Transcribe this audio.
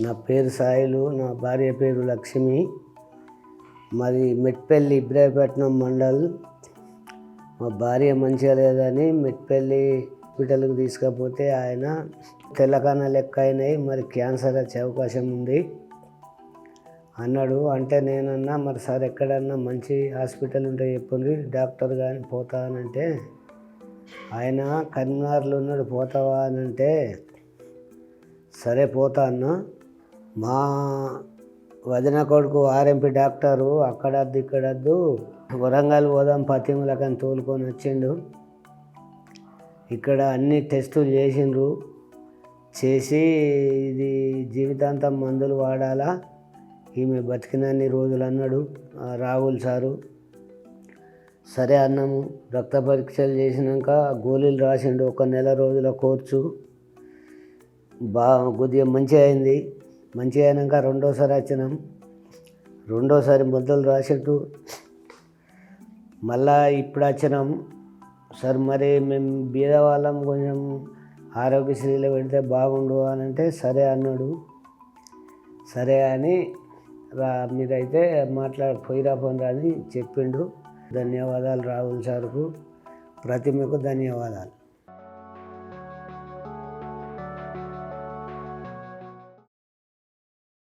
నా పేరు సాయిలు నా భార్య పేరు లక్ష్మి. మరి మెట్పల్లి ఇబ్రాహీపట్నం మండల్. మా భార్య మంచిగా లేదని మెట్పల్లి హాస్పిటల్కి తీసుకపోతే ఆయన తెల్లకన్న లెక్క అయినాయి మరి క్యాన్సర్ వచ్చే అవకాశం ఉంది. అన్నాడు అంటే నేనన్నా మరి సార్ ఎక్కడన్నా మంచి హాస్పిటల్ ఉంటే చెప్పండి డాక్టర్ కానీ పోతా అంటే ఆయన కరీంనగర్లో ఉన్నాడు పోతావా అని అంటే సరే పోతా అన్నా. మా వదిన కొడుకు ఆర్ఎంపీ డాక్టరు అక్కడద్దు ఇక్కడద్దు వరంగల్ పోదాం పతిములకని తోలుకొని వచ్చిండు. ఇక్కడ అన్ని టెస్టులు చేసిండ్రు. చేసి ఇది జీవితాంతం మందులు వాడాలా. ఈమె బతికినన్ని రోజులు అన్నాడు రాహుల్ సారు. సరే అన్నాము రక్త పరీక్షలు చేసినాక గోళీలు రాసిండు. ఒక నెల రోజుల కోర్చు బా కొద్దిగా మంచిగా అయింది. మంచిగా అయినాక రెండోసారి వచ్చినాం. రెండోసారి మందులు రాసేట్టు మళ్ళా ఇప్పుడు వచ్చినాం. సార్ మరి మేము బీద వాళ్ళం కొంచెం ఆరోగ్యశ్రీలో పెడితే బాగుండు అని అంటే సరే అన్నాడు. సరే అని రా మీరైతే మాట్లాడ పోయిరా పోయిరా అని చెప్పిండు. ధన్యవాదాలు రాహుల్ సార్కు. ప్రతిమకు ధన్యవాదాలు.